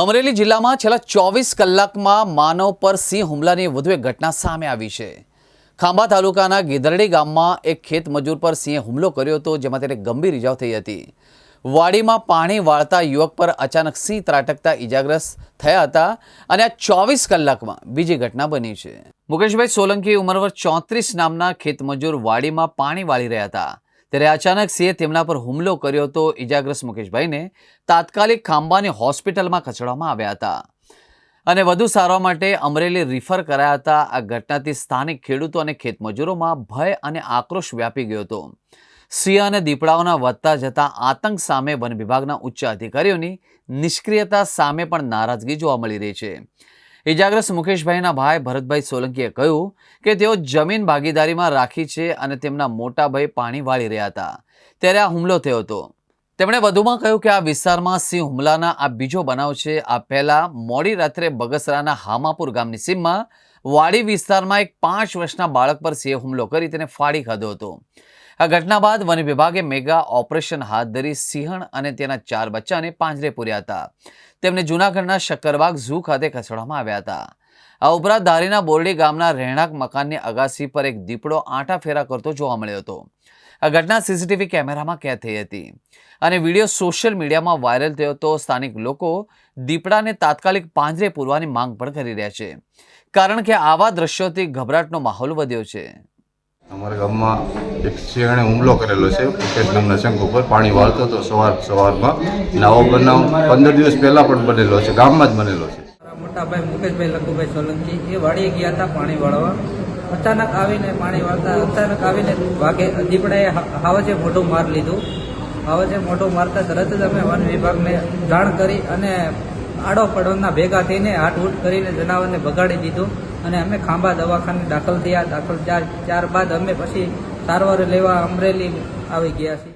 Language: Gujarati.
અમરેલી જિલ્લામાં છેલ્લા ચોવીસ કલાકમાં માનવ પર સિંહ હુમલાની વધુ એક ઘટના સામે આવી છે. ખાંભા તાલુકાના ગીધરડી ગામમાં એક ખેત મજૂર પર સિંહે હુમલો કર્યો હતો, જેમાં તેને ગંભીર ઇજાઓ થઈ હતી. વાડીમાં પાણી વાળતા યુવક પર અચાનક સિંહ ત્રાટકતા ઇજાગ્રસ્ત થયા હતા અને આ ચોવીસ કલાકમાં બીજી ઘટના બની છે. મુકેશભાઈ સોલંકી ઉંમર ચોત્રીસ નામના ખેતમજૂર વાડીમાં પાણી વાળી રહ્યા હતા. ત્યારે અચાનક સિંહે તેમના પર હુમલો કર્યો હતો ઇજાગ્રસ્ત મુકેશભાઈને તાત્કાલિક ખાંબાની હોસ્પિટલમાં ખસેડવામાં આવ્યા હતા. અને વધુ સારવાર માટે અમરેલી રિફર કરાયા હતા. આ ઘટનાથી સ્થાનિક ખેડૂતો અને ખેતમજૂરોમાં ભય અને આક્રોશ વ્યાપી ગયો હતો. સિંહ અને દીપડાઓના વધતા જતા આતંક સામે વન વિભાગના ઉચ્ચ અધિકારીઓની નિષ્ક્રિયતા સામે પણ નારાજગી જોવા મળી રહી છે. ઇજાગ્રસ્ત મુકેશભાઈના ભાઈ ભરતભાઈ સોલંકીએ કહ્યું કે તેઓ જમીન ભાગીદારીમાં રાખી છે અને તેમના મોટા પાણી વાળી રહ્યા હતા. ત્યારે આ હુમલો થયો હતો. તેમણે વધુમાં કહ્યું કે આ વિસ્તારમાં સિંહ હુમલાના આ બીજો બનાવ છે. આ પહેલા મોડી રાત્રે બગસરાના હામાપુર ગામની સીમમાં વાડી વિસ્તારમાં એક પાંચ વર્ષના બાળક પર સિંહે હુમલો કરી તેને ફાડી ખાધો હતો. આ ઘટના બાદ વન વિભાગે મેગા ઓપરેશન હાથ ધરી સિંહણ અને તેના ચાર બચ્ચાને પાંજરે પૂર્યા હતા. તેમને જૂનાગઢના શક્કરબાગ ઝૂ ખાતે ખસેડવામાં આવ્યા હતા. આ ઉપરાંત ધારીના બોરડી ગામના રહેણાંક મકાનની અગાસી પર એક દીપડો આંટા ફેરા કરતો જોવા મળ્યો હતો. આ ઘટના સીસીટીવી કેમેરામાં કેદ થઈ હતી. અને વીડિયો સોશિયલ મીડિયામાં વાયરલ થયો હતો સ્થાનિક લોકો દીપડાને તાત્કાલિક પાંજરે પૂરવાની માંગ પણ કરી રહ્યા છે. કારણ કે આવા દ્રશ્યોથી ગભરાટનો માહોલ વધ્યો છે. અમારા ગામમાં એક સિંહણે હુમલો કરેલો છે. મુકેશ નામના શંખ ઉપર પાણી વાળતો હતો સવાર, સવારમાં. નવો બનાવ પંદર દિવસ પહેલાં પણ બનેલો છે. ગામમાં જ બનેલો છે. મોટાભાઈ મોટા મુકેશભાઈ લખુભાઈ સોલંકી, એ વાડીએ ગયા હતા પાણી વાળવા. અચાનક આવીને પાણી વાળતા, અચાનક આવીને વાઘે દીપડાએ હાવજે મોટો માર લીધું. હાવજે મોટો મારતા તરત જ અમે વન વિભાગને જાણ કરી અને આડો પડોના ભેગા થઈને હાટહૂટ કરીને જનાવરને બગાડી દીધું અને અમે ખાંભા દવાખાને દાખલ થયા. દાખલ ત્યાર ત્યારબાદ અમે પછી સારવાર લેવા અમરેલી આવી ગયા છીએ.